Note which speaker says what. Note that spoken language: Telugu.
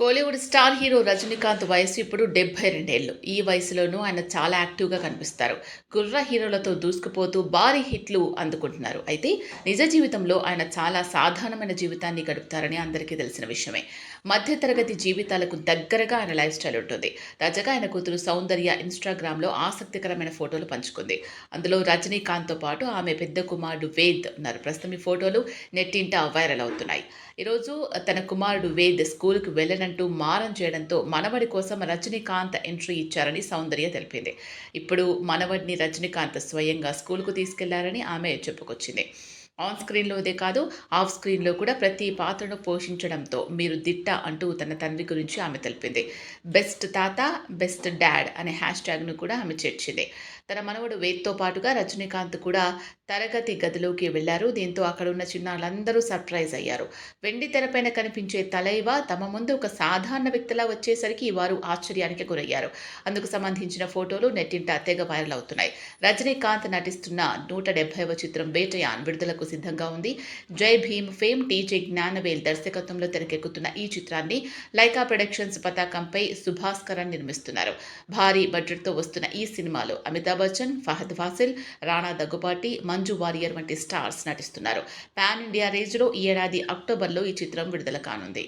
Speaker 1: కోలీవుడ్ స్టార్ హీరో రజనీకాంత్ వయసు ఇప్పుడు డెబ్బై రెండేళ్ళు. ఈ వయసులోనూ ఆయన చాలా యాక్టివ్గా కనిపిస్తారు. కుర్ర హీరోలతో దూసుకుపోతూ భారీ హిట్లు అందుకుంటున్నారు. అయితే నిజ జీవితంలో ఆయన చాలా సాధారణమైన జీవితాన్ని గడుపుతారని అందరికీ తెలిసిన విషయమే. మధ్యతరగతి జీవితాలకు దగ్గరగా ఆయన లైఫ్ స్టైల్ ఉంటుంది. తాజాగా ఆయన కూతురు సౌందర్య ఇన్స్టాగ్రామ్లో ఆసక్తికరమైన ఫోటోలు పంచుకుంది. అందులో రజనీకాంత్తో పాటు ఆమె పెద్ద కుమారుడు వేద్ ఉన్నారు. ప్రస్తుతం ఈ ఫోటోలు నెట్టింట వైరల్ అవుతున్నాయి. ఈరోజు తన కుమారుడు వేద్ స్కూల్కి అంటూ మారం చేయడంతో మనవడి కోసం రజనీకాంత్ ఎంట్రీ ఇచ్చారని సౌందర్య తెలిపింది. ఇప్పుడు మనవడిని రజనీకాంత్ స్వయంగా స్కూల్కు తీసుకెళ్ళారని ఆమె చెప్పుకొచ్చింది. ఆన్ స్క్రీన్లోదే కాదు ఆఫ్ స్క్రీన్లో కూడా ప్రతి పాత్రను పోషించడంతో మీరు దిట్ట అంటూ తన తండ్రి గురించి ఆమె తెలిపింది. బెస్ట్ తాత బెస్ట్ డాడ్ అనే హ్యాష్ ట్యాగ్ను కూడా ఆమె చేర్చింది. తన మనవడు వేద్తో పాటుగా రజనీకాంత్ కూడా తరగతి గదిలోకి వెళ్ళారు. దీంతో అక్కడ ఉన్న చిన్నారులందరూ సర్ప్రైజ్ అయ్యారు. వెండి తెరపైన కనిపించే తలైవ తమ ముందు ఒక సాధారణ వ్యక్తిలా వచ్చేసరికి వారు ఆశ్చర్యానికి గురయ్యారు. అందుకు సంబంధించిన ఫోటోలు నెట్టింట తెగ వైరల్ అవుతున్నాయి. రజనీకాంత్ నటిస్తున్న నూట డెబ్బైవ చిత్రం బేటయాన్ విడుదలకు సిద్ధంగా ఉంది. జై భీమ్ ఫేమ్ టీజే జ్ఞానవేల్ దర్శకత్వంలో తెరకెక్కుతున్న ఈ చిత్రాన్ని లైకా ప్రొడక్షన్స్ పతాకంపై సుభాస్కరన్ నిర్మిస్తున్నారు. భారీ బడ్జెట్తో వస్తున్న ఈ సినిమాలో అమితాబ్ బచ్చన్ ఫహద్ ఫాసిల్ రాణా దగ్గుపాటి మంజు వారియర్ వంటి స్టార్స్ నటిస్తున్నారు. పాన్ ఇండియా రేంజ్లో ఈ ఏడాది అక్టోబర్లో ఈ చిత్రం విడుదల కానుంది.